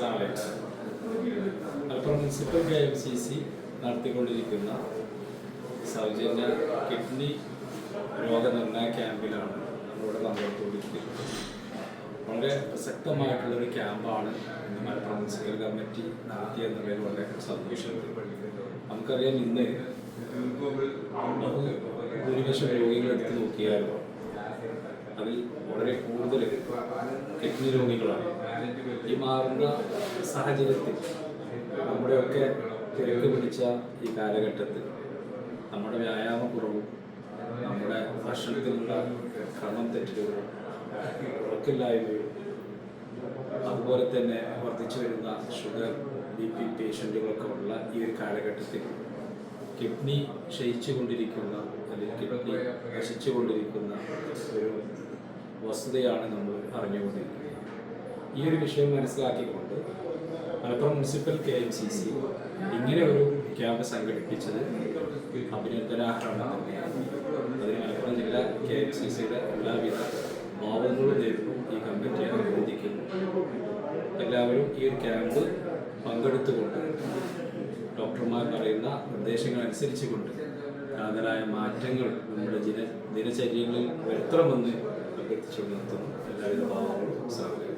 അസ്സാം വലൈക്കും Malappuram municipal K M C C നടത്തിക്കൊണ്ടിരിക്കുന്ന സൗജന്യ കിഡ്നി രോഗനിർണയ ക്യാമ്പിലാണ് നമ്മളിവിടെ പങ്കെടുത്തുകൊണ്ടിരിക്കുന്നത്. വളരെ പ്രസക്തമായിട്ടുള്ളൊരു ക്യാമ്പാണ് ഇന്ന് മലപ്പുറം മുനിസിപ്പൽ കമ്മിറ്റി നടത്തിയെന്നുള്ളതിൽ വളരെ സന്തോഷം. നമുക്കറിയാം ഇന്ന് ഭൂരിപക്ഷം രോഗികളെടുത്ത് നോക്കിയാലും അതിൽ വളരെ കൂടുതൽ കിഡ്നി രോഗികളാണ് ഈ മാറുന്ന സാഹചര്യത്തിൽ നമ്മുടെയൊക്കെ തിരക്ക് പിടിച്ച ഈ കാലഘട്ടത്തിൽ നമ്മുടെ വ്യായാമക്കുറവും നമ്മുടെ ഭക്ഷണത്തിലുള്ള ക്രമം തെറ്റുകളും ഉറക്കില്ലായ്മയും അതുപോലെ തന്നെ വർദ്ധിച്ചു വരുന്ന ഷുഗർ ബി പി പേഷ്യന്റുകളൊക്കെ ഉള്ള ഈ ഒരു കാലഘട്ടത്തിൽ കിഡ്നി ക്ഷയിച്ചുകൊണ്ടിരിക്കുന്ന അല്ലെങ്കിൽ കിഡ്നി നശിച്ചുകൊണ്ടിരിക്കുന്ന ഒരു വസ്തുതയാണ് നമ്മൾ അറിഞ്ഞുകൊണ്ടിരിക്കുന്നത്. ഈ ഒരു വിഷയം മനസ്സിലാക്കിക്കൊണ്ട് Malappuram municipal K M C C ഇങ്ങനെ ഒരു ക്യാമ്പ് സംഘടിപ്പിച്ചത് അഭിനന്ദനാർഹമാണ് തന്നെയാണ്. അതിന് മലപ്പുറം ജില്ലാ കെ എം സി സിയുടെ എല്ലാവിധ ഭാവങ്ങളും നേരിടും ഈ കമ്മിറ്റി അഭിനന്ദിക്കുന്നു. എല്ലാവരും ഈ ഒരു ക്യാമ്പ് പങ്കെടുത്തുകൊണ്ട് ഡോക്ടർമാർ നിർദ്ദേശങ്ങൾ നിർദ്ദേശങ്ങൾ അനുസരിച്ചുകൊണ്ട് കാതലായ മാറ്റങ്ങൾ നമ്മുടെ ദിന ദിനചര്യങ്ങളിൽ വരുത്തണമെന്ന് അഭ്യർത്ഥിച്ചു നിർത്തുന്നു. എല്ലാവിധ ഭാവങ്ങളും സാധ്യത